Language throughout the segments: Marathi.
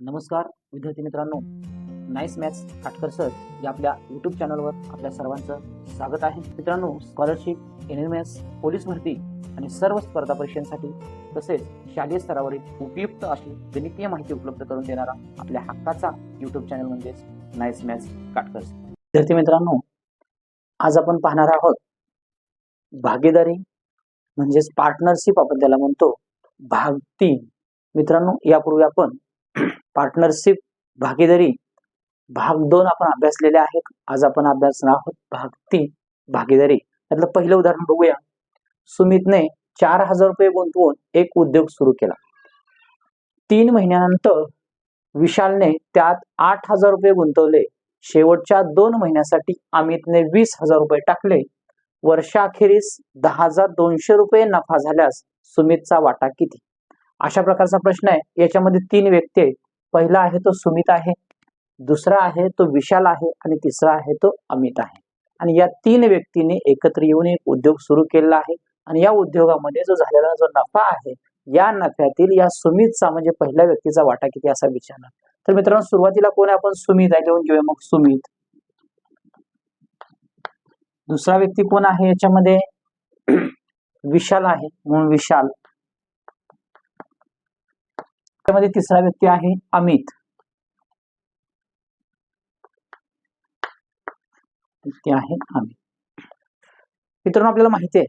नमस्कार विद्यार्थी मित्रांनो. नाईस मॅथ्स काटकर सर या आपल्या यूट्यूब चॅनलवर आपल्या सर्वांचं स्वागत आहे. मित्रांनो scholarship N M S police भरती आणि सर्व स्पर्धा परीक्षांसाठी तसेच शालेय स्तरावरील उपयुक्त अशी गणितीय माहिती उपलब्ध करून देणारा आपल्या हक्काचा युट्यूब चॅनल म्हणजेच नाईस मॅथ्स काटकर सर. विद्यार्थी मित्रांनो आज आपण पाहणार आहोत भागीदारी म्हणजेच पार्टनरशिप आपण त्याला म्हणतो भाग तीन. मित्रांनो यापूर्वी आपण पार्टनरशिप भागीदारी भाग दोन आपण अभ्यासलेले आहेत. आज आपण अभ्यासणार आहोत भाग तीन भागीदारी. त्यातलं पहिलं उदाहरण बघूया. सुमितने चार हजार रुपये गुंतवून एक उद्योग सुरू केला. तीन महिन्यानंतर विशालने त्यात आठ हजार रुपये गुंतवले. शेवटच्या दोन महिन्यासाठी अमितने वीस हजार रुपये टाकले. वर्षाखेरीस दहा हजार दोनशे रुपये नफा झाल्यास सुमितचा वाटा किती? अशा प्रकारचा प्रश्न आहे. याच्यामध्ये तीन व्यक्ती आहेत. पहिला आहे तो सुमित आहे दुसरा आहे तो विशाल आहे आणि तिसरा आहे तो अमित आहे. आणि या तीन व्यक्तींनी एकत्र येऊन एक उद्योग सुरू केलेला आहे आणि या उद्योगामध्ये जो झालेला जो नफा आहे या नफ्यातील या सुमितचा म्हणजे पहिल्या व्यक्तीचा वाटा किती असा विचारला तर मित्रांनो सुरुवातीला कोण आपण? सुमित आहे. लिहून घेऊया मग सुमित. दुसरा व्यक्ती कोण आहे याच्यामध्ये? विशाल आहे. म्हणून विशाल. त्यामध्ये तिसरा व्यक्ती आहे अमित. व्यक्ती आहे अमित. मित्रांनो आपल्याला माहिती आहे.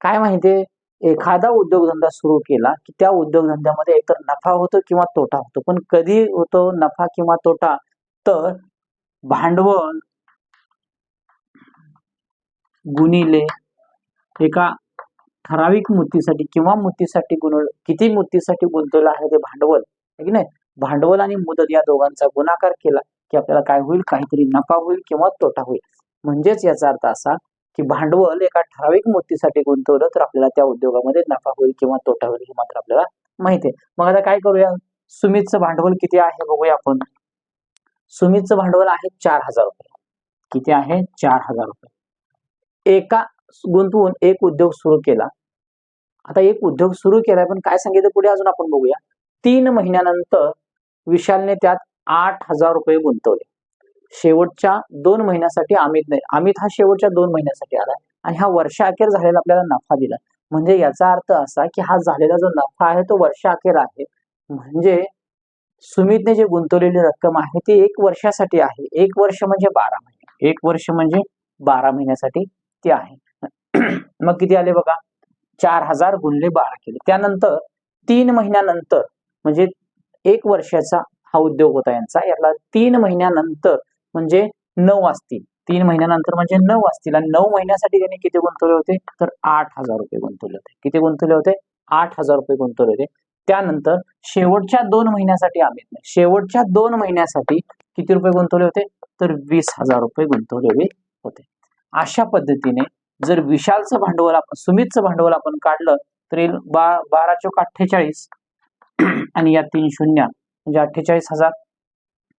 काय माहिती आहे? एखादा उद्योगधंदा सुरू केला की त्या उद्योगधंद्यामध्ये एकतर नफा होतो किंवा तोटा होतो. पण कधी होतो नफा किंवा तोटा? तर भांडवल गुणिले एका ठराविक मूर्तीसाठी किंवा मूर्तीसाठी गुण किती मूर्तीसाठी गुंतवलं आहे ते भांडवल की नाही? भांडवल आणि मुदत या दोघांचा गुणाकार केला की आपल्याला काय होईल? काहीतरी नफा होईल किंवा तोटा होईल. म्हणजेच याचा अर्थ असा की भांडवल एका ठराविक मूर्तीसाठी गुंतवलं तर आपल्याला त्या उद्योगामध्ये नफा होईल किंवा तोटा होईल हे मात्र आपल्याला माहिती आहे. मग आता काय करूया? सुमितचं भांडवल किती आहे बघूया आपण. सुमितचं भांडवल आहे चार हजार रुपये. किती आहे? चार हजार रुपये. एका गुंतवून एक उद्योग सुरू केला. आता एक उद्योग सुरू केलाय पण काय सांगितलं पुढे अजून आपण बघूया. तीन महिन्यानंतर विशालने त्यात आठ हजार रुपये गुंतवले. शेवटच्या दोन महिन्यासाठी अमितने अमित हा शेवटच्या दोन महिन्यासाठी आलाय आणि हा वर्षाअखेर झालेला आपल्याला नफा दिला. म्हणजे याचा अर्थ असा की हा झालेला जो नफा आहे तो वर्षाअखेर आहे. म्हणजे सुमितने जे गुंतवलेली रक्कम आहे ती एक वर्षासाठी आहे. एक वर्ष म्हणजे बारा महिने. एक वर्ष म्हणजे बारा महिन्यासाठी ती आहे. मग किती आले बघा? चार हजार गुणले बारा केले. त्यानंतर तीन महिन्यानंतर म्हणजे एक वर्षाचा हा उद्योग होता यांचा. याला तीन महिन्यानंतर म्हणजे नऊ असतील. तीन महिन्यानंतर म्हणजे नऊ असतील. आणि नऊ महिन्यासाठी त्यांनी किती गुंतवले होते? तर आठ हजार रुपये गुंतवले होते. किती गुंतवले होते? आठ हजार रुपये गुंतवले होते. त्यानंतर शेवटच्या दोन महिन्यासाठी अमितने शेवटच्या दोन महिन्यासाठी किती रुपये गुंतवले होते? तर वीस हजार रुपये गुंतवलेले होते. अशा पद्धतीने जर विशालचं भांडवल आपण सुमितचं भांडवल आपण काढलं तर येईल बा बारा चौक अठ्ठेचाळीस आणि या तीन शून्य म्हणजे अठ्ठेचाळीस हजार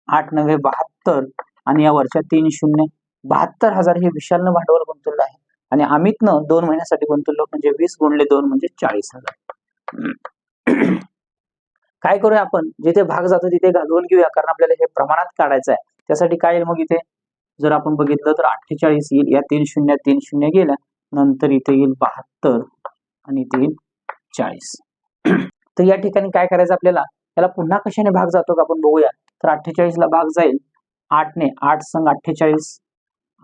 आठ नव्हे बहात्तर आणि या वरच्या तीन शून्य बहात्तर हजार हे विशालनं भांडवल गुंतवलं आहे. आणि अमितनं दोन महिन्यासाठी गुंतवलं म्हणजे वीस गुणले दोन म्हणजे चाळीस हजार. काय करूया आपण? जिथे भाग जातो तिथे घालवून घेऊया कारण आपल्याला हे प्रमाणात काढायचं आहे त्यासाठी काय येईल मग इथे? जर आपण बघितलं तर अठ्ठेचाळीस येईल या तीन शून्य तीन शून्य गेल्या नंतर इथे येईल बहात्तर आणि इथे येईल चाळीस. तर या ठिकाणी काय करायचं आपल्याला? त्याला पुन्हा कशाने भाग जातो का आपण बघूया? तर अठ्ठेचाळीस ला भाग जाईल. आठने आठ संघ अठ्ठेचाळीस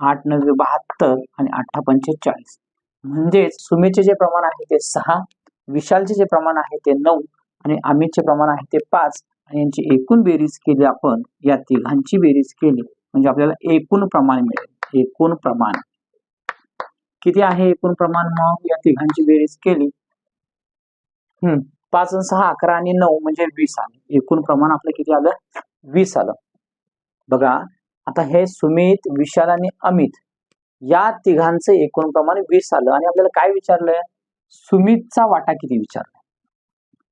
आठ नव्वे बहात्तर आणि अठ्ठा पंचेचाळीस. म्हणजेच सुमीचे जे प्रमाण आहे ते सहा विशालचे जे प्रमाण आहे ते नऊ आणि अमितचे प्रमाण आहे ते पाच आणि यांची एकूण बेरीज केली आपण या तिघांची बेरीज केली. म्हणजे आपल्याला एकूण प्रमाण मिळेल. एकूण प्रमाण. किती आहे एकूण प्रमाण मग? या तिघांची बेरीज केली. हम्म. पाच आणि सहा अकरा आणि नऊ म्हणजे वीस आले एकूण प्रमाण आपलं किती आलं? वीस आलं. बघा आता हे सुमित विशाल आणि अमित या तिघांचं एकूण प्रमाण वीस आलं. आणि आपल्याला काय विचारलंय? सुमितचा वाटा किती विचारलाय?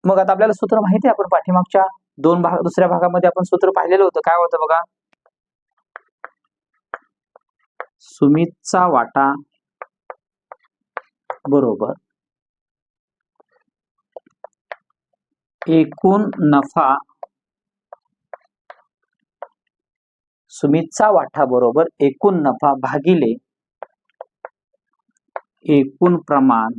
मग आता आपल्याला सूत्र माहिती आहे. आपण पाठीमागच्या दोन भाग दुसऱ्या भागामध्ये आपण सूत्र पाहिलेलं होतं. काय होतं बघा? सुमितचा वाटा. बरोबर. एकूण नफा. सुमितचा वाटा बरोबर एकूण नफा भागिले एकूण प्रमाण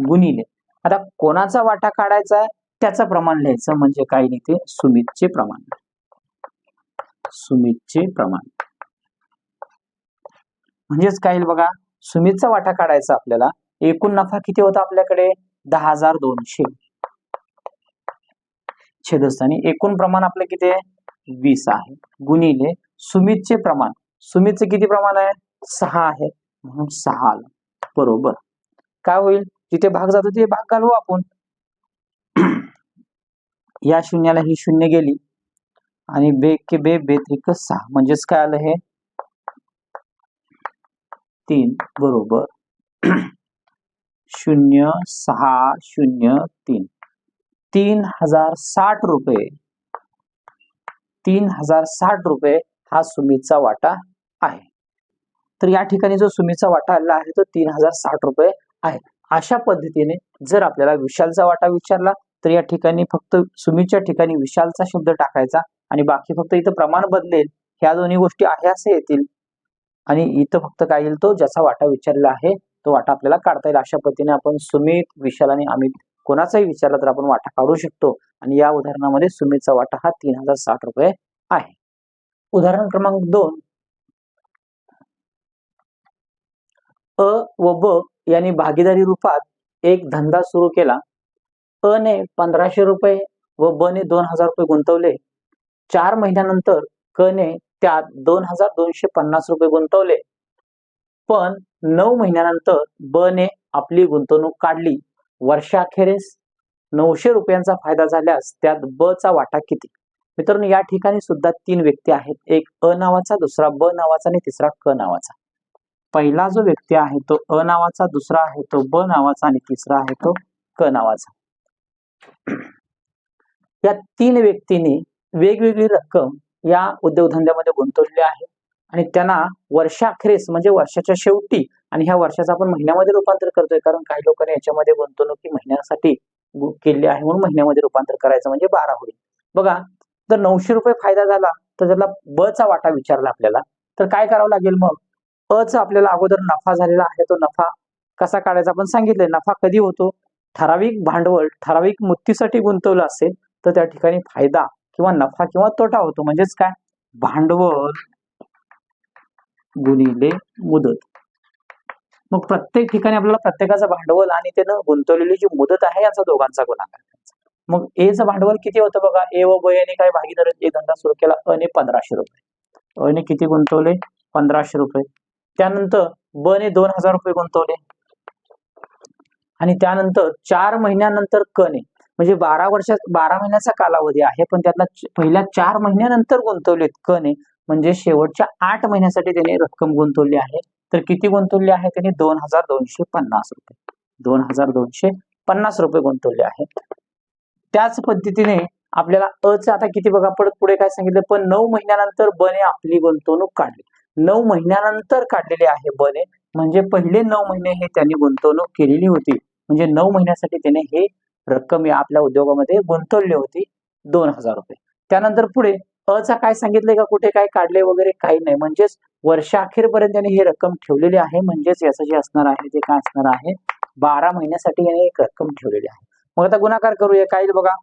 गुणिले. आता कोणाचा वाटा काढायचा आहे? त्याचं प्रमाण लिहायचं म्हणजे काय नाही ते सुमितचे प्रमाण. सुमितचे प्रमाण. म्हणजेच काय बघा? सुमितचा वाटा काढायचा आपल्याला. एकूण नफा किती होता आपल्याकडे? दहा हजार दोनशे. छेदस्थानी एकूण प्रमाण आपलं किती आहे? वीस आहे. गुणिले सुमितचे प्रमाण. सुमितचे किती प्रमाण आहे? सहा आहे. म्हणून सहा आलं. बरोबर. काय होईल? जिथे भाग जातो तिथे भाग घालवू आपण. या शून्याला ही शून्य गेली. आणि बे के बे बेत्रिक सहा. म्हणजेच काय आलं हे? तीन बरोबर. शून्य सहा शून्य तीन. तीन हजार साठ रुपये. तीन हजार साठ रुपये हा सुमीचा वाटा आहे. तर या ठिकाणी जो सुमीचा वाटा आलेला आहे तो तीन हजार साठ रुपये आहे. अशा पद्धतीने जर आपल्याला विशालचा वाटा विचारला तर या ठिकाणी फक्त सुमीच्या ठिकाणी विशालचा शब्द टाकायचा आणि बाकी फक्त इथं प्रमाण बदलेल. ह्या दोन्ही गोष्टी आहे असे येतील. आणि इथं फक्त काय येईल तो ज्याचा वाटा विचारला आहे तो वाटा आपल्याला काढता येईल. अशा पद्धतीने आपण सुमित विशाल आणि अमित कोणाचाही विचारला तर आपण वाटा काढू शकतो. आणि या उदाहरणामध्ये सुमितचा वाटा हा तीन हजार साठ रुपये आहे. उदाहरण क्रमांक दोन. अ व ब यांनी भागीदारी रूपात एक धंदा सुरू केला. अ ने पंधराशे रुपये व ब ने दोन हजार रुपये गुंतवले. चार महिन्यानंतर क ने त्यात दोन हजार दोनशे पन्नास रुपये गुंतवले. पण नऊ महिन्यानंतर ब ने आपली गुंतवणूक काढली. वर्षाखेरीस नऊशे रुपयांचा फायदा झाल्यास त्यात ब चा वाटा किती? मित्रांनो या ठिकाणी सुद्धा तीन व्यक्ती आहेत. एक अ नावाचा दुसरा ब नावाचा आणि तिसरा क नावाचा. पहिला जो व्यक्ती आहे तो अ नावाचा दुसरा आहे तो ब नावाचा आणि तिसरा आहे तो क नावाचा. या तीन व्यक्तींनी वेगवेगळी रक्कम या उद्योगधंद्यामध्ये गुंतवलेले आहे. आणि त्यांना वर्षाखेरीस म्हणजे वर्षाच्या शेवटी आणि ह्या वर्षाचं आपण महिन्यामध्ये रूपांतर करतोय. कारण काही लोकांनी याच्यामध्ये गुंतवणूक महिन्यासाठी केली आहे म्हणून महिन्यामध्ये रूपांतर करायचं म्हणजे बारा होईल बघा जर नऊशे रुपये फायदा झाला तर त्याला ब चा वाटा विचारला आपल्याला. तर काय करावं लागेल मग? अ चा आपल्याला अगोदर नफा झालेला आहे. तो नफा कसा काढायचा? आपण सांगितलंय नफा कधी होतो? ठराविक भांडवल ठराविक मुक्तीसाठी गुंतवलं असेल तर त्या ठिकाणी फायदा किंवा नफा किंवा तोटा होतो. म्हणजेच काय? भांडवल गुणिले मुदत. मग प्रत्येक ठिकाणी आपल्याला प्रत्येकाचं भांडवल आणि त्यानं गुंतवलेली जी मुदत आहे याचा दोघांचा गुणाकार मग ए चं भांडवल किती होतं बघा? ए व ब काय भागीदार एक धंदा सुरू केला? अने पंधराशे रुपये. अने ने किती गुंतवले? पंधराशे रुपये. त्यानंतर ब ने दोन हजार रुपये गुंतवले. आणि त्यानंतर चार महिन्यानंतर क ने म्हणजे बारा वर्ष बारा महिन्याचा कालावधी आहे पण त्यातला पहिल्या चार महिन्यानंतर गुंतवलेत कने म्हणजे शेवटच्या आठ महिन्यासाठी त्याने रक्कम गुंतवली आहे. तर किती गुंतवली आहे त्याने? दोन हजार दोनशे पन्नास रुपये. दोन हजार दोनशे पन्नास रुपये गुंतवले आहे त्याच पद्धतीने आपल्याला अच आता किती बघा पडत पुढे काय सांगितलं? पण नऊ महिन्यानंतर बने आपली गुंतवणूक काढली. नऊ महिन्यानंतर काढलेली आहे बने. म्हणजे पहिले नऊ महिने हे त्यांनी गुंतवणूक केलेली होती. म्हणजे नऊ महिन्यासाठी त्याने हे रक्कम या आपल्या उद्योगामध्ये गुंतवली होती दोन हजार रुपये. त्यानंतर पुढे अचा काय सांगितलंय का? कुठे काय काढले वगैरे काही नाही. म्हणजेच वर्षाअखेरपर्यंत त्याने ही रक्कम ठेवलेली आहे. म्हणजेच याचं जे असणार आहे ते काय असणार आहे? बारा महिन्यासाठी याने एक रक्कम ठेवलेली आहे. मग आता गुणाकार करूया. काय बघा?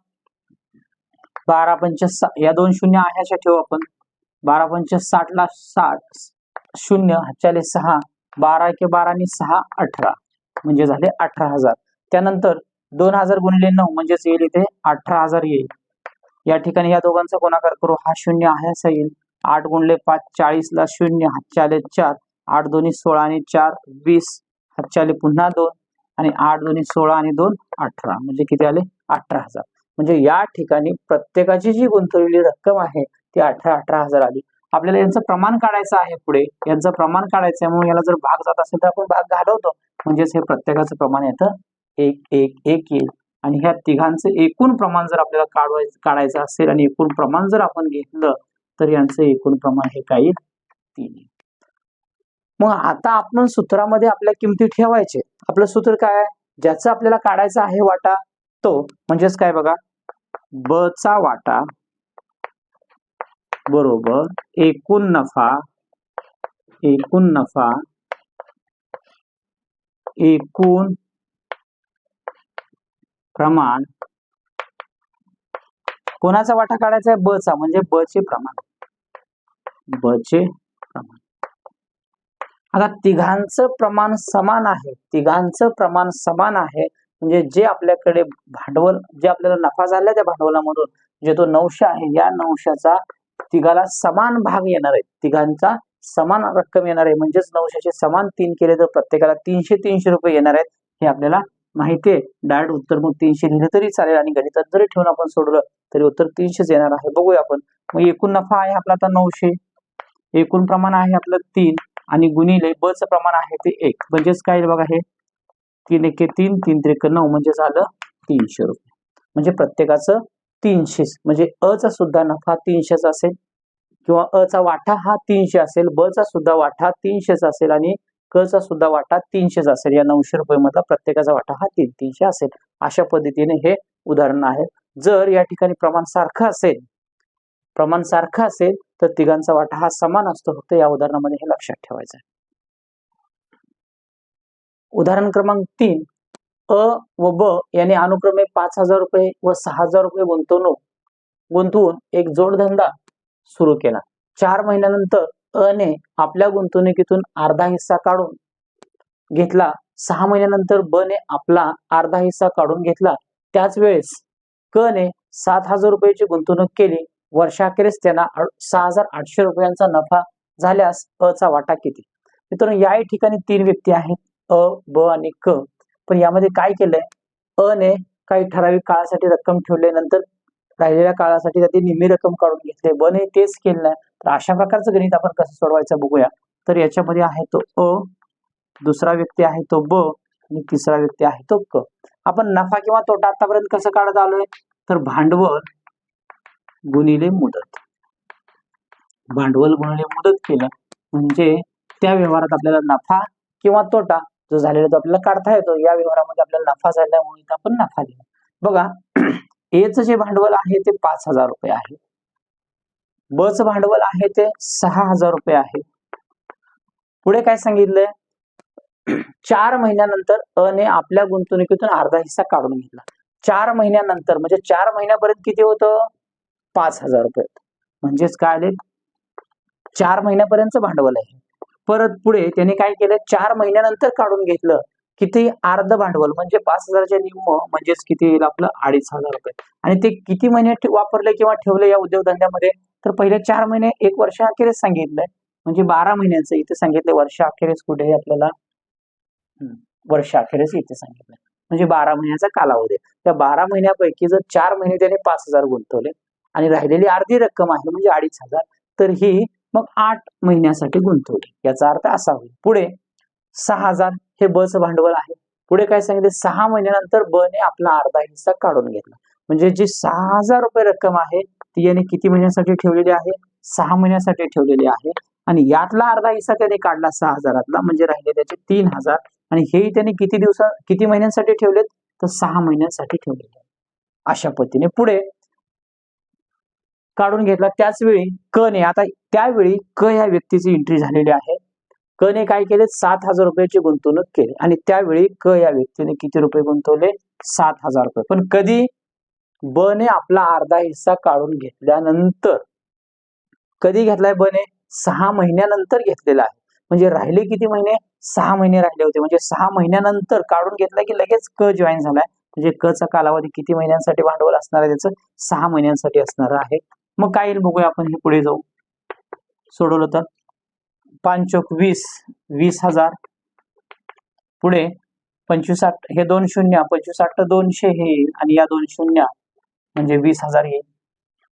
बारा पंच या दोन शून्य आहे अशा ठेवू आपण. बारा पंच साठ ला साठ शून्य हातच्याले सहा बारा के बारा आणि सहा अठरा. म्हणजे झाले अठरा हजार. त्यानंतर दोन हजार गुणिले नऊ म्हणजेच येईल इथे अठरा हजार येईल. या ठिकाणी या दोघांचा गुणाकार करू. हा शून्य आहे असा येईल. आठ गुणले पाच चाळीस ला शून्य हातचे चार. आठ दोन्ही सोळा आणि चार वीस. हातचे पुन्हा दोन आणि आठ दोन्ही सोळा आणि दोन अठरा. म्हणजे किती आले? अठरा हजार. म्हणजे या ठिकाणी प्रत्येकाची जी गुंतवलेली रक्कम आहे ती अठरा अठरा हजार आली. आपल्याला यांचं प्रमाण काढायचं आहे पुढे. यांचं प्रमाण काढायचं आहे म्हणून याला जर भाग जात असेल तर आपण भाग घालवतो. म्हणजेच हे प्रत्येकाचं प्रमाण येतं एक एक एक येईल आणि ह्या तिघांचं एकूण प्रमाण जर आपल्याला काढवायचं काढायचं असेल आणि एकूण प्रमाण जर आपण घेतलं तर यांचं एकूण प्रमाण हे काय येईल तीन मग आता आपण सूत्रामध्ये आपल्या किमती ठेवायचे. आपलं सूत्र काय आहे? ज्याचं आपल्याला काढायचं आहे वाटा तो म्हणजेच काय बघा? ब चा वाटा बरोबर एकूण नफा एकूण नफा एकूण प्रमाण कोणाचा वाटा काढायचा आहे? ब चा म्हणजे ब चे प्रमाण. ब चे प्रमाण. आता तिघांचं प्रमाण समान आहे. तिघांचं प्रमाण समान आहे. म्हणजे जे आपल्याकडे भांडवल जे आपल्याला नफा झाला त्या भांडवलामधून जे तो नऊशे आहे या नऊशाचा तिघाला समान भाग येणार आहे. तिघांचा समान रक्कम येणार आहे. म्हणजेच नऊशेचे समान तीन केले तर प्रत्येकाला तीनशे तीनशे रुपये येणार आहेत. हे आपल्याला माहिती आहे. डायरेक्ट उत्तर मग तीनशे लिहिलं तरी चालेल आणि गणितात जरी ठेवून आपण सोडलं तरी उत्तर तीनशेच येणार आहे. बघूया आपण. मग एकूण नफा आहे आपला आता नऊशे. एकूण प्रमाण आहे आपलं तीन आणि गुणिले ब चं प्रमाण आहे ते एक. म्हणजेच काय आहे बघा हे? तीन एके तीन तीन त्रिक नऊ. म्हणजे झालं तीनशे रुपये. म्हणजे प्रत्येकाचं तीनशे म्हणजे अ चा सुद्धा नफा तीनशेच असेल. किंवा अ चा वाटा हा तीनशे असेल. ब चा सुद्धा वाटा तीनशेच असेल आणि क चा सुद्धा वाटा तीनशेचा असेल. या नऊशे रुपये मधला प्रत्येकाचा वाटा हा तीन तीनशे असेल. अशा पद्धतीने हे उदाहरण आहे. जर या ठिकाणी प्रमाण सारखं असेल प्रमाण सारखं असेल तर तिघांचा वाटा हा समान असतो. फक्त या उदाहरणामध्ये हे लक्षात ठेवायचं आहे. उदाहरण क्रमांक तीन अ व ब यांनी अनुक्रमे पाच हजार रुपये व सहा हजार रुपये गुंतवणूक गुंतवून एक जोडधंदा सुरू केला. चार महिन्यानंतर अ ने आपल्या गुंतवणुकीतून अर्धा हिस्सा काढून घेतला. सहा महिन्यानंतर ब ने आपला अर्धा हिस्सा काढून घेतला. त्याच वेळेस क ने सात हजार रुपयाची गुंतवणूक केली. वर्षाखेरीस त्यांना सहा हजार आठशे रुपयांचा नफा झाल्यास अ चा वाटा किती? मित्रांनो याही ठिकाणी तीन व्यक्ती आहेत. अ ब आणि क. पण यामध्ये काय केलंय? अ ने काही ठराविक काळासाठी रक्कम ठेवली नंतर राहिलेल्या काळासाठी त्याची निम्मी रक्कम काढून घेतली. ब ने तेच केलं नाही. तर अशा प्रकारचं गणित आपण कसं सोडवायचं बघूया. तर याच्यामध्ये आहे तो अ दुसरा व्यक्ती आहे तो ब आणि तिसरा व्यक्ती आहे तो क. आपण नफा किंवा तोटा आतापर्यंत कसं काढत आलोय? तर भांडवल गुणिले मुदत. भांडवल गुणिले मुदत केलं म्हणजे त्या व्यवहारात आपल्याला नफा किंवा तोटा जो झालेला तो आपल्याला काढता येतो. या व्यवहारामध्ये आपल्याला नफा झाल्यामुळे इथं आपण नफा दिला. बघा एच जे भांडवल आहे ते पाच हजार रुपये आहे. ब च भांडवल आहे ते सहा हजार रुपये आहे. पुढे काय सांगितलंय? चार महिन्यानंतर अ ने आपल्या गुंतवणुकीतून अर्धा हिस्सा काढून घेतला. चार महिन्यानंतर म्हणजे चार महिन्यापर्यंत किती होतं? पाच हजार रुपये. म्हणजेच काय आले? चार महिन्यापर्यंत भांडवल आहे. परत पुढे त्याने काय केलं? चार महिन्यानंतर काढून घेतलं. किती अर्ध भांडवल म्हणजे पाच हजारच्या निम्म म्हणजेच किती येईल आपलं? अडीच हजार रुपये. आणि ते किती महिने वापरले किंवा ठेवले या उद्योगधंद्यामध्ये? तर पहिले चार महिने एक वर्ष अखेरीस सांगितलंय. म्हणजे बारा महिन्याचं इथे सांगितलंय वर्ष अखेरीस कुठे आपल्याला वर्ष अखेरीस इथे सांगितलंय. म्हणजे बारा महिन्याचा कालावधी. त्या बारा महिन्यापैकी जर चार महिने त्याने पाच हजार गुंतवले आणि राहिलेली अर्धी रक्कम आहे म्हणजे अडीच हजार तर ही मग आठ महिन्यासाठी गुंतवली. याचा अर्थ असा होईल. पुढे सहा हजार हे ब चं भांडवल आहे. पुढे काय सांगितले? सहा महिन्यानंतर बने ने आपला अर्धा हिस्सा काढून घेतला. म्हणजे जी सहा हजार रुपये रक्कम आहे ती याने किती महिन्यासाठी ठेवलेली आहे? सहा महिन्यासाठी ठेवलेली आहे. आणि यातला अर्धा हिस्सा त्याने काढला सहा हजारातला म्हणजे राहिले त्याचे तीन हजार. आणि हेही त्याने किती दिवसा किती महिन्यांसाठी ठेवलेत? तर सहा महिन्यांसाठी ठेवलेले अशा पद्धतीने पुढे काढून घेतला. त्याच वेळी क ने आता त्यावेळी क या व्यक्तीची एंट्री झालेली आहे. क ने काय केले? सात हजार रुपयाची गुंतवणूक केली. आणि त्यावेळी क या व्यक्तीने किती रुपये गुंतवले? सात हजार रुपये. पण कधी? ब ने आपला अर्धा हिस्सा काढून घेतल्यानंतर. कधी घेतलाय बने? सहा महिन्यानंतर घेतलेला आहे. म्हणजे राहिले किती महिने? सहा महिने राहिले होते. म्हणजे सहा महिन्यानंतर काढून घेतला की लगेच क जॉईन झालाय. म्हणजे क चा कालावधी किती महिन्यांसाठी भांडवल असणार आहे त्याचं? सहा महिन्यांसाठी असणार आहे. मग काय येईल बघूया आपण हे पुढे जाऊ. सोडवलं तर. पाच चोक वीस वीस हजार. पुढे पंचवीस आठ हे दोन शून्य पंचवीस आठ दोनशे हे येईल आणि या दोन शून्य म्हणजे वीस हजार येईल.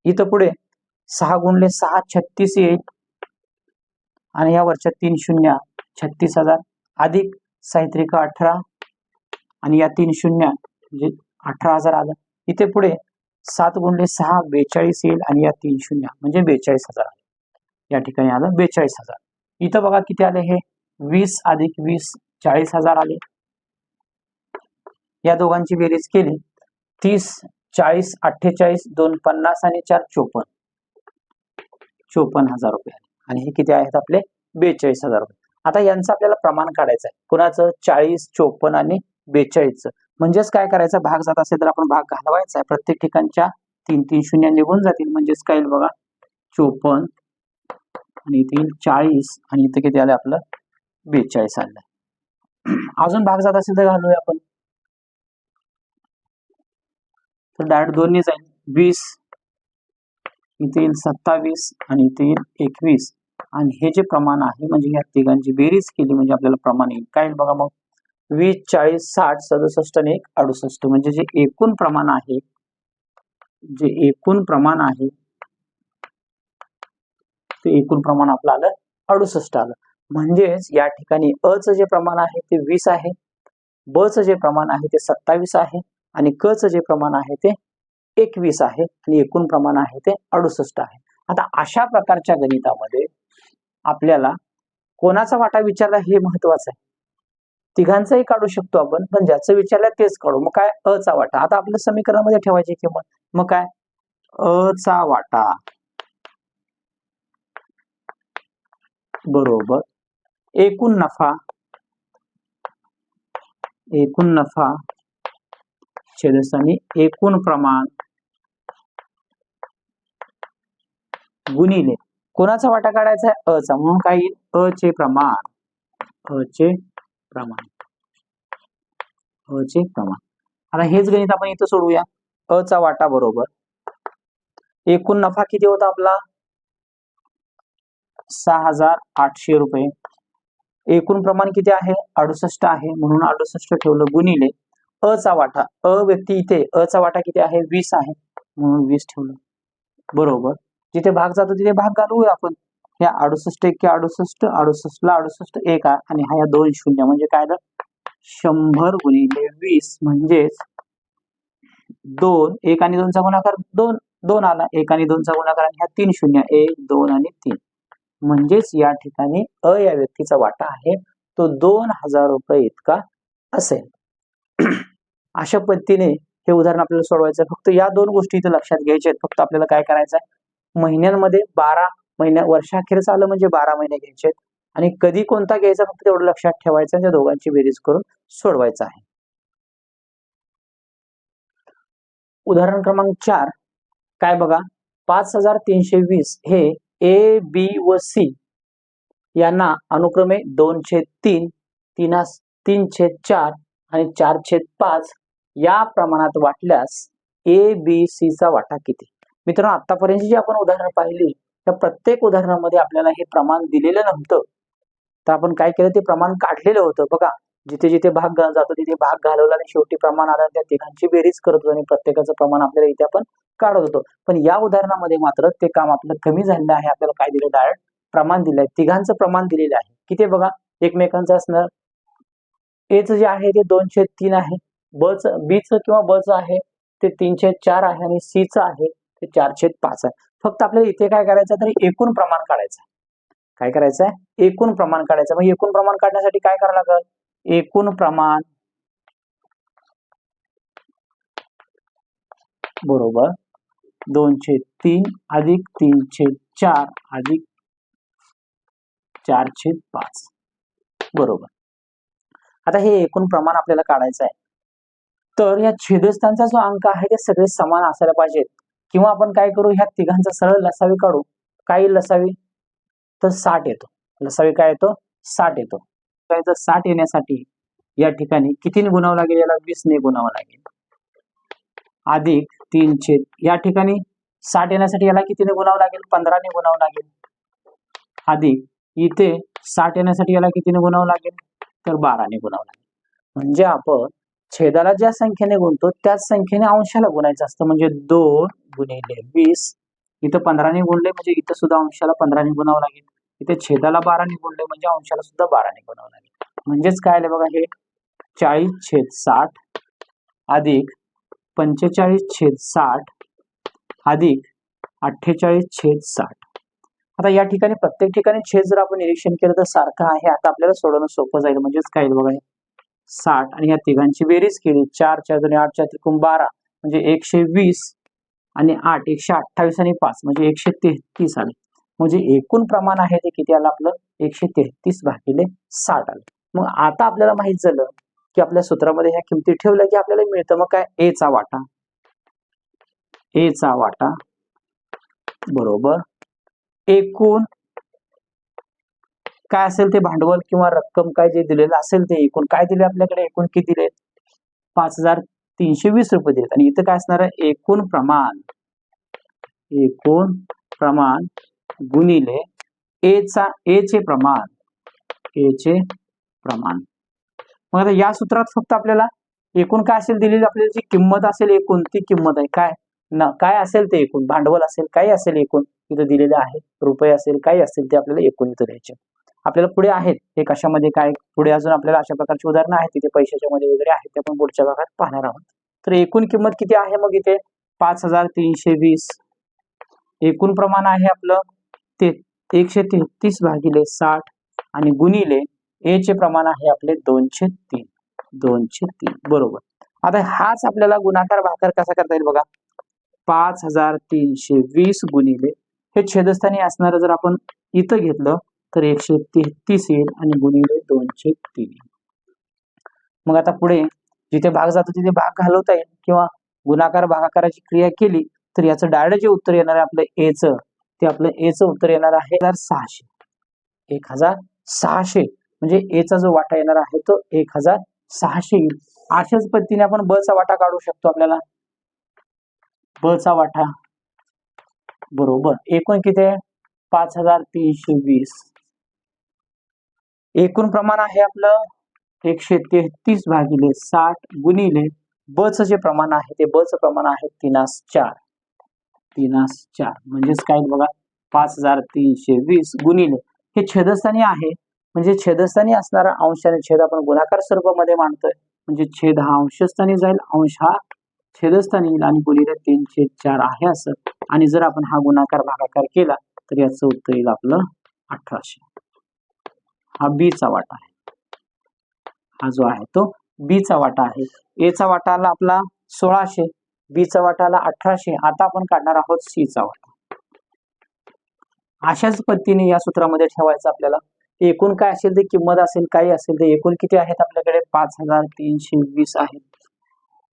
इथं पुढे सहा गुणले सहा छत्तीस येईल. आणि यावरच्या तीन शून्य छत्तीस हजार. अधिक साहित्रिक अठरा आणि या तीन शून्य म्हणजे अठरा हजार आलं. इथे पुढे सात गुणले सहा बेचाळीस येईल आणि या तीन शून्य म्हणजे बेचाळीस हजार आले. या ठिकाणी आलं बेचाळीस हजार. इथं बघा किती आले हे? वीस अधिक वीस चाळीस हजार आले. या दोघांची बेरीज केली. तीस चाळीस अठ्ठेचाळीस दोन पन्नास आणि चार चोपन्न. चोपन्न हजार रुपये आणि हे किती आहेत आपले? बेचाळीस हजार रुपये. आता यांचं आपल्याला प्रमाण काढायचं आहे. कुणाचं? चाळीस चोपन्न आणि बेचाळीसचं. म्हणजेच काय करायचं? भाग जात असेल तर आपण भाग घालवायचा आहे. प्रत्येक ठिकाणच्या तीन तीन शून्य निघून जातील. म्हणजेच काय बघा? चोपन्न आणि इथे चाळीस आणि इथे किती आलं आपलं? बेचाळीस आलं अजून भाग जात असेल तर घालूया आपण. तर डायरेक्ट दोन्ही जाईल. वीस इथे येईल सत्तावीस आणि इथे येईल एकवीस. आणि हे जे प्रमाण आहे म्हणजे या तिघांची बेरीज केली म्हणजे आपल्याला प्रमाण येईल. काय बघा मग? वीस चाळीस साठ सदुसष्ट आणि एक अडुसष्ट. म्हणजे जे एकूण प्रमाण आहे जे एकूण प्रमाण आहे ते एकूण प्रमाण आपलं आलं अडुसष्ट आलं. म्हणजेच या ठिकाणी अ जे प्रमाण आहे ते वीस आहे बचं जे प्रमाण आहे ते सत्तावीस आहे आणि क जे प्रमाण आहे ते एकवीस आहे आणि एकूण प्रमाण आहे ते अडुसष्ट आहे. आता अशा प्रकारच्या गणितामध्ये आपल्याला कोणाचा वाटा विचारला हे महत्वाचं आहे. तिघांचाही काढू शकतो आपण पण ज्याचं विचारलं तेच काढू. मग काय? अ चा वाटा. आता आपल्या समीकरणामध्ये ठेवायची किंमत. मग काय? अ चा वाटा. बरोबर. एकूण नफा एकूण नफा छेदस्थानी एकूण प्रमाण गुणिले. कोणाचा वाटा काढायचा आहे? अ चा. म्हणून काय येईल? अ चे प्रमाण. अ चे प्रमाण. अ चे प्रमाण. आता हेच गणित आपण इथं सोडूया अ चा वाटा बरोबर. एकूण नफा किती होता आपला? सहा हजार आठशे रुपये. एकूण प्रमाण किती आहे? अडुसष्ट आहे. म्हणून अडुसष्ट ठेवलं गुणिले अ चा वाटा. अ व्यक्ती इथे अ चा वाटा किती आहे? वीस आहे. म्हणून वीस ठेवलं. बरोबर. जिथे भाग जातो तिथे भाग घालूया आपण. या अडुसष्ट एक अडुसष्ट अडुसष्ट ला अडुसष्ट एक आहे आणि हा या दोन शून्य. म्हणजे काय आलं शंभर गुणिले वीस म्हणजेच दोन. एक आणि दोनचा गुणाकार दोन दोन आला. एक आणि दोनचा गुणाकार आणि ह्या तीन शून्य. एक दोन आणि तीन. म्हणजेच या ठिकाणी अ या व्यक्तीचा वाटा आहे. तो दोन हजार रुपये इतका असेल. अशा पद्धतीने हे उदाहरण आपल्याला सोडवायचं फक्त या दोन गोष्टी इथे लक्षात घ्यायच्या आहेत. फक्त आपल्याला काय करायचं आहे? महिन्यांमध्ये बारा महिन्या वर्षाखेरच आलं म्हणजे बारा महिने घ्यायचे आहेत. आणि कधी कोणता घ्यायचा फक्त तेवढं लक्षात ठेवायचं आणि त्या दोघांची बेरीज करून सोडवायचं आहे. उदाहरण क्रमांक चार. काय बघा? पाच हजार तीनशे वीस हे ए बी व सी यांना अनुक्रमे दोन छेद तीन तीनास तीन छेद चार आणि चार छेद पाच या प्रमाणात वाटल्यास ए बी सी चा वाटा किती? मित्रांनो आतापर्यंत जी आपण उदाहरणं पाहिली त्या प्रत्येक उदाहरणामध्ये आपल्याला हे प्रमाण दिलेलं नव्हतं. तर आपण काय केलं? ते प्रमाण काढलेलं होतं. बघा जिथे जिथे भाग जातो तिथे भाग घालवला आणि शेवटी प्रमाण आलं त्या तिघांची बेरीज करत होतो आणि प्रत्येकाचं प्रमाण आपल्याला इथे आपण काढत होतो. पण या उदाहरणामध्ये मात्र ते काम आपलं कमी झालेलं आहे. आपल्याला काय दिलं? डायरेक्ट प्रमाण दिलंय. तिघांचं प्रमाण दिलेलं आहे. किती बघा? एकमेकांचं असणार एच जे आहे ते दोनशे तीन आहे. बच बीच किंवा बच आहे ते तीनशे चार आहे आणि सी च आहे ते चारशे पाच आहे. फक्त आपल्याला इथे काय करायचं? तर एकूण प्रमाण काढायचं आहे. काय करायचं आहे? एकूण प्रमाण काढायचं मग एकूण प्रमाण काढण्यासाठी काय करावं लागेल? एकूण प्रमाण बरोबर दोनशे तीन अधिक तीनशे चार अधिक चारशे पाच. बरोबर. आता हे एकूण प्रमाण आपल्याला काढायचं आहे. तर या छेदस्थानचा जो अंक आहे ते सगळे समान असायला पाहिजेत. किंवा आपण काय करू? ह्या तिघांचा सरळ लसावी काढू. काय लसावी तर साठ येतो. लसावी काय येतो? साठ येतो. काय साठ येण्यासाठी या ठिकाणी कितीने गुणावं लागेल? याला वीसने गुणावं लागेल. अधिक तीन छेद या ठिकाणी साठ येण्यासाठी याला कितीने गुणावं लागेल? पंधराने गुणावं लागेल. अधिक इथे साठ येण्यासाठी याला कितीने गुणावं लागेल? तर बाराने गुणावं लागेल. म्हणजे आपण छेदाला ज्या संख्येने गुणतो त्याच संख्येने अंशाला गुणायचं असतं. म्हणजे दोन गुणिले वीस इथं पंधराने गुणले म्हणजे इथं सुद्धा अंशाला पंधराने गुणावं लागेल. इथे छेदाला बारा गुणले म्हणजे अंशाला सुद्धा बारा गुणावं लागेल म्हणजेच काय आलं बघा हे चाळीस छेद साठ अधिक पंचेचाळीस छेद साठ अधिक अठ्ठेचाळीस छेद साठ. आता या ठिकाणी प्रत्येक ठिकाणी छेद जर आपण निरीक्षण केलं तर सारखं आहे. आता आपल्याला सोडवणं सोपं जाईल. म्हणजेच काय बघा हे साठ आणि या तिघांची बेरीज केली. चार चार दोन आठ चार त्रिकोण बारा म्हणजे एकशे वीस आणि आठ एकशे अठ्ठावीस आणि पाच म्हणजे एकशे तेहतीस आले. म्हणजे एकूण प्रमाण आहे ते किती आलं आपलं? एकशे तेहतीस भागिले साठ आलं. मग आता आपल्याला माहीत झालं की आपल्या सूत्रामध्ये ह्या किमती ठेवल्या की आपल्याला मिळतं. मग काय? ए चा वाटा. ए चा वाटा. बरोबर. एकूण काय असेल ते भांडवल किंवा रक्कम काय जे दिलेलं असेल ते एकूण काय दिले आपल्याकडे? एकूण किती दिले? पाच हजार तीनशे वीस रुपये दिलेत. आणि इथं काय असणार आहे? एकूण प्रमाण. एकूण प्रमाण गुणिले ए चा ए चे प्रमाण ए चे प्रमाण. मग आता या सूत्रात फक्त आपल्याला एकूण काय असेल दिलेली आपल्याला जी किंमत असेल एकूण ती किंमत आहे. काय? ना काय असेल ते एकूण? भांडवल असेल काही असेल एकूण? इथं दिलेले आहे. रुपये असेल काही असेल ते आपल्याला एकूण इथं द्यायचे. आपल्याला पुढे आहेत. हे कशामध्ये काय? पुढे अजून आपल्याला अशा प्रकारची उदाहरणं आहेत. तिथे पैशाच्या मध्ये वगैरे आहेत. ते आपण पुढच्या भागात पाहणार आहोत. तर एकूण किंमत किती आहे मग इथे? पाच हजार तीनशे वीस. एकूण प्रमाण आहे आपलं ते एकशे तेहतीस भागिले साठ आणि गुणिले ए चे प्रमाण आहे आपले दोनशे तीन. दोनशे तीन. बरोबर. आता हाच आपल्याला गुणाकार भाकार कसा करता येईल बघा? पाच हजार तीनशे वीस गुणिले हे छेदस्थानी असणार जर आपण इथं घेतलं तर एकशे तेहतीस येईल आणि गुणिले दोनशे तीन. मग आता पुढे जिथे भाग जातो तिथे भाग घालवता येईल किंवा गुणाकार भागाकाराची क्रिया केली तर याचं डायरेक्ट जे उत्तर येणार आहे आपलं एचं ते आपलं एचं उत्तर येणार आहे हजार सहाशे. एक हजार सहाशे. म्हणजे एचा जो वाटा येणार आहे तो एक हजार सहाशे येईल. अशाच पद्धतीने आपण ब चा वाटा काढू शकतो आपल्याला. ब चा वाटा. बरोबर. एकूण किती आहे? पाच हजार तीनशे वीस. एकूण प्रमाण आहे आपलं एकशे तेहतीस भागिले साठ गुणिले ब चं जे प्रमाण आहे ते ब चं प्रमाण आहे तीनास चार. तीनास चार. म्हणजेच काय बघा? पाच हजार तीनशे वीस गुणिले. हे छेदस्थानी आहे. म्हणजे छेदस्थानी असणारा अंश आणि छेद आपण गुणाकार स्वरूपामध्ये मांडतोय. म्हणजे छेद हा अंशस्थानी जाईल. अंश हा छेदस्थानी येईल आणि गुणिले तीनशे चार आहे असं. आणि जर आपण हा गुणाकार भागाकार केला तर याचं उत्तर येईल आपलं अठराशे. हा बी चा वाटा आहे. हा जो आहे तो बी चा वाटा आहे. ए चा वाटा आला आपला सोळाशे. बी चा अठराशे आता आपण काढणार आहोत सी चा वाटा. अशाच पद्धतीने या सूत्रामध्ये ठेवायचं आपल्याला. एकूण काय असेल ते किंमत असेल काही असेल ते एकूण किती आहेत आपल्याकडे? पाच हजार तीनशे वीस आहेत.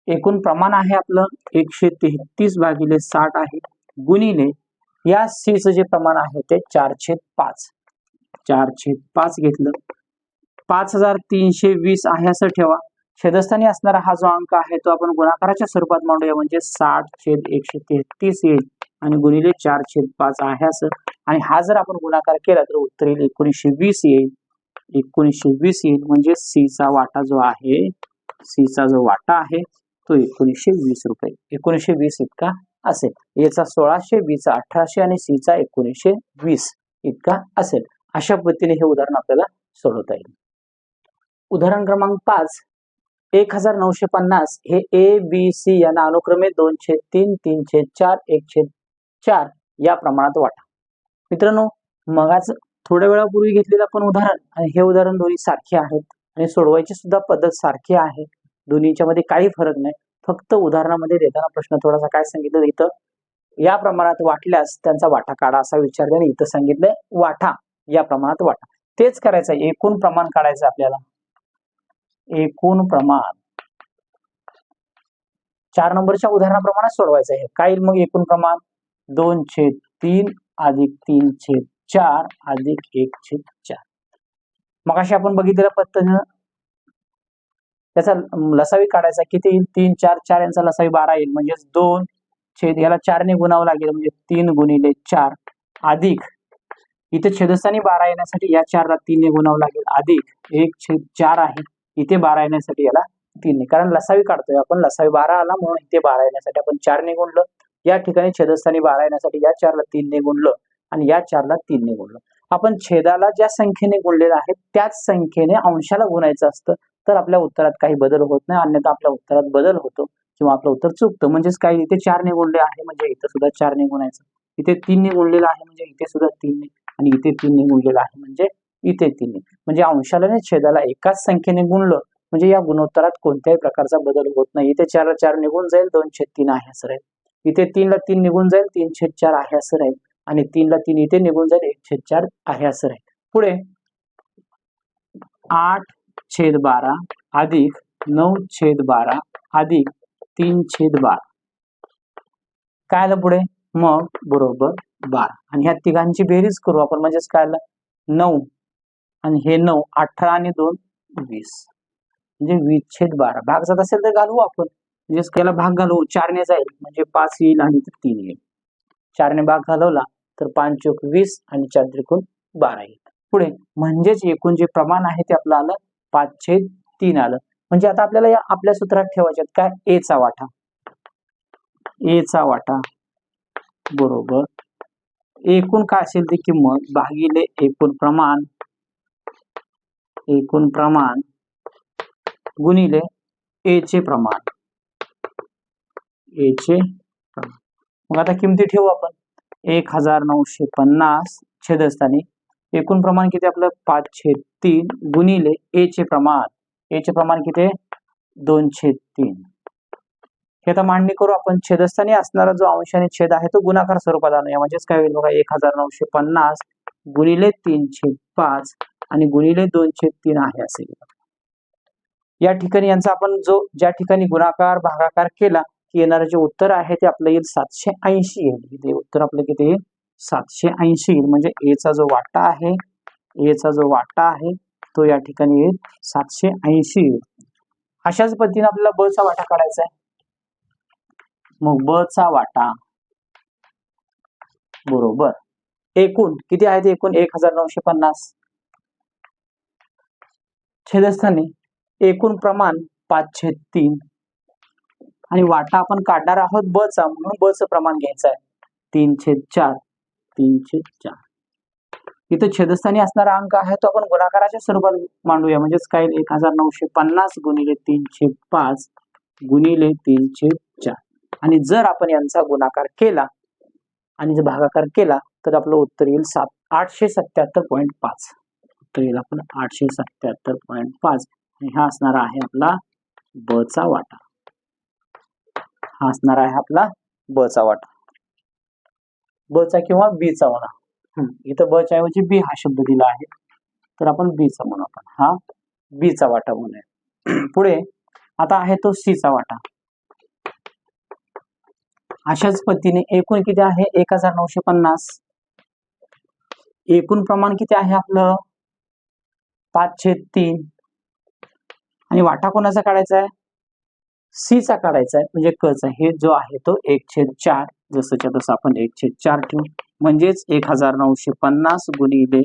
एकूण प्रमाण आहे आपलं एकशे तेहतीस भागिले साठ आहे. गुणिले या सीचं जे प्रमाण आहे ते चारशे पाच. चारशे पाच घेतलं. पाच हजार तीनशे वीस आहे असं ठेवा. छेदस्थानी असणारा हा जो अंक आहे तो आपण गुणाकाराच्या स्वरूपात मांडूया. म्हणजे साठ छेद एकशे तेहतीस येईल आणि गुणिले चार छेद पाच आहे असं. आणि हा जर आपण गुणाकार केला तर उत्तर येईल एकोणीसशे वीस येईल. एकोणीसशे वीस येईल म्हणजे सी चा वाटा जो आहे सी चा जो वाटा आहे तो एकोणीसशे वीस रुपये. एकोणीसशे वीस इतका असेल. याचा सोळाशे वीस अठराशे आणि सी चा एकोणीसशे वीस इतका असेल. अशा पद्धतीने हे उदाहरण आपल्याला सोडवता येईल. उदाहरण क्रमांक पाच. एक हजार नऊशे पन्नास हे ए बी सी यांना अनुक्रमे दोनशे तीन तीनशे चार एक चार या प्रमाणात वाटा. मित्रांनो मगाच थोड्या वेळापूर्वी घेतलेलं आपण उदाहरण आणि हे उदाहरण दोन्ही सारखे आहेत आणि सोडवायची सुद्धा पद्धत सारखी आहे. दोन्हीच्या मध्ये काही फरक नाही. फक्त उदाहरणामध्ये देताना प्रश्न थोडासा काय सांगितलं इथं? या प्रमाणात वाटल्यास त्यांचा वाटा काढा असा विचार आणि इथं सांगितलंय. वाटा या प्रमाणात वाटा. तेच करायचं एकूण प्रमाण काढायचं आपल्याला. एकूण प्रमाण. चार नंबरच्या उदाहरणाप्रमाणे सोडवायचं आहे. काय येईल मग एकूण प्रमाण? दोन छेद तीन अधिक तीन छेद चार अधिक एक छेद चार. मग अशी आपण बघितलेल्या पद्धतीनं त्याचा लसावी काढायचा किती येईल? तीन चार चार यांचा लसावी बारा येईल. म्हणजेच दोन छेद याला चारने गुणावं लागेल. म्हणजे तीन गुणिले चार अधिक. इथे छेदस्थानी बारा येण्यासाठी या चारला तीनने गुणावं लागेल. अधिक एक छेद चार आहे. इथे बारा येण्यासाठी याला तीनने कारण लसावी काढतोय आपण लसावी बारा आला म्हणून इथे बारा येण्यासाठी आपण चारने गुणलं. या ठिकाणी छेदस्थानी बारा येण्यासाठी या चारला तीनने गुणलं आणि या चारला तीनने गुणलं. आपण छेदाला ज्या संख्येने गुणलेलं आहे त्याच संख्येने अंशाला गुणायचं असतं तर आपल्या उत्तरात काही बदल होत नाही. अन्यथा आपल्या उत्तरात बदल होतो किंवा आपलं उत्तर चुकतं. म्हणजेच काही इथे चारने गुणले आहे म्हणजे इथं सुद्धा चारने गुणायचं. इथे तीनने गुणलेलं आहे म्हणजे इथे सुद्धा तीनने आणि इथे तीनने गुणलेलं आहे म्हणजे इथे तिने. म्हणजे अंशाला आणि छेदाला एकाच संख्येने गुणलं. म्हणजे या गुणोत्तरात कोणत्याही प्रकारचा बदल होत नाही. इथे चारला चार निघून जाईल दोन छेद तीन आहे असं राहील. इथे तीनला तीन निघून जाईल तीन छेद चार आहे असं राहील. आणि तीनला तीन इथे निघून जाईल एक छेद चार आहे असं राहील. पुढे आठ छेद बारा अधिक नऊ छेद बारा अधिक तीन छेद बारा. काय आलं पुढे? मग बरोबर बारा. आणि ह्या तिघांची बेरीज करू आपण. म्हणजेच काय आलं? नऊ. आणि हे नऊ अठरा आणि दोन वीस. म्हणजे वीस छेद बारा. भाग जात असेल तर घालवू आपण. म्हणजे त्याला भाग घालवू. चारने जाईल. म्हणजे पाच येईल आणि तीन येईल. चारने भाग घालवला तर पाच चोक वीस आणि चार त्रिकोण बारा येईल. पुढे म्हणजेच एकूण जे प्रमाण आहे ते आपलं आलं पाच छेद तीन आलं. म्हणजे आता आपल्याला या आपल्या सूत्रात ठेवायच्यात काय? एचा वाटा. एचा वाटा. बरोबर. एकूण काय असेल ती किंमत भागिले एकूण प्रमाण. एकूण प्रमाण गुणिले ए चे प्रमाण. ए चे प्रमाण. मग आता किमती ठेवू आपण. एक हजार नऊशे पन्नास छेदस्थानी. एकूण प्रमाण किती आपलं? पाच छेद तीन गुणिले ए चे प्रमाण. ए चे प्रमाण किती? दोनशे तीन. हे आता मांडणी करू आपण. छेदस्थानी असणारा जो अंश आणि छेद आहे तो गुणाकार स्वरूपात आणूया. म्हणजेच काय होईल बघा? एक हजार नऊशे पन्नास गुणिले तीनशे पाच आणि गुणिले दोन छेद तीन आहे असे या ठिकाणी यांचा आपण जो ज्या ठिकाणी गुणाकार भागाकार केला की येणारं जे उत्तर आहे ते आपलं येईल सातशे ऐंशी येईल. ते उत्तर आपलं किती येईल? सातशे ऐंशी येईल. म्हणजे एचा जो वाटा आहे एचा जो वाटा आहे तो या ठिकाणी येईल. सातशे ऐंशी येईल. अशाच पद्धतीने आपल्याला ब चा वाटा काढायचा आहे. मग ब चा वाटा. बरोबर. एकूण. किती आहे ते एकूण? एक हजार नऊशे पन्नास. छेदस्थानी. एकूण प्रमाण पाच छेद तीन. आणि वाटा आपण काढणार आहोत ब चा म्हणून ब चं प्रमाण घ्यायचं आहे. तीन छेद चार. तीन छेद चार. इथं छेदस्थानी असणारा अंक आहे तो आपण गुणाकाराच्या स्वरूपात मांडूया. म्हणजेच काय? एक हजार नऊशे पन्नास गुणिले तीन छेद पाच गुणिले तीन छेद चार. आणि जर आपण यांचा गुणाकार केला आणि जर भागाकार केला तर आपलं उत्तर येईल सात आठशे सत्याहत्तर पॉईंट पाच. उत्तर येईल आपण आठशे सत्याहत्तर पॉईंट पाच आणि हा असणार आहे आपला ब चा वाटा. हा असणार आहे आपला ब चा वाटा. ब चा किंवा बी चा वाटा इथं ब च्या ऐवजी बी हा शब्द दिला आहे. तर आपण बी चा म्हणू आपण. हा बी चा वाटा म्हणूया. पुढे आता आहे तो सी चा वाटा. अशाच पद्धतीने एकूण किती आहे? एक हजार नऊशे पन्नास. एकूण प्रमाण किती आहे आपलं? पाच छेद तीन. आणि वाटा कोणाचा काढायचा आहे? सी चा काढायचा आहे. म्हणजे कचा हे जो आहे तो एक छेद चार. जसंच्या तसं आपण एक छेद चार ठेवू. म्हणजेच एक हजार नऊशे पन्नास गुणिले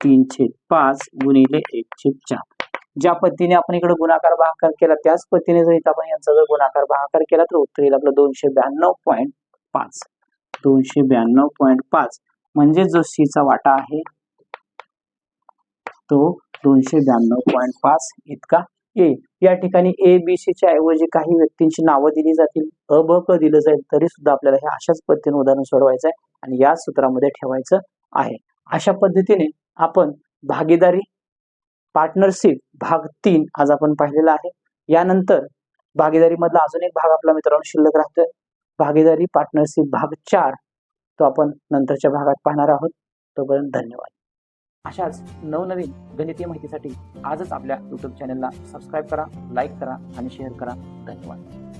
तीन छेद पाच गुणिले एक छेद चार. ज्या पद्धतीने आपण इकडे गुणाकार भागाकार केला त्याच पद्धतीने जर इथं आपण यांचा जर गुणाकार भागाकार केला तर उत्तर येईल आपलं दोनशे ब्याण्णव पॉईंट पाच. दोनशे ब्याण्णव पॉईंट पाच. म्हणजे जो सी चा वाटा आहे तो दोनशे ब्याण्णव पॉईंट पाच इतका ए. या ठिकाणी ए बी सी च्या ऐवजी काही व्यक्तींची नावं दिली जातील. अ ब क दिलं जाईल तरी सुद्धा आपल्याला हे अशाच पद्धतीने उदाहरण सोडवायचं आहे आणि या सूत्रामध्ये ठेवायचं आहे. अशा पद्धतीने आपण भागीदारी पार्टनरशिप भाग तीन आज आपण पाहिलेला आहे. यानंतर भागीदारी मधला अजून एक भाग आपला मित्रांनो शिल्लक राहतोय. भागीदारी पार्टनरशिप भाग चार तो आपण नंतरच्या भागात पाहणार आहोत. तोपर्यंत धन्यवाद. अशाच नवनवीन गणितीय माहितीसाठी आजच आपल्या युट्यूब चॅनलला सबस्क्राईब करा लाईक करा आणि शेअर करा. धन्यवाद.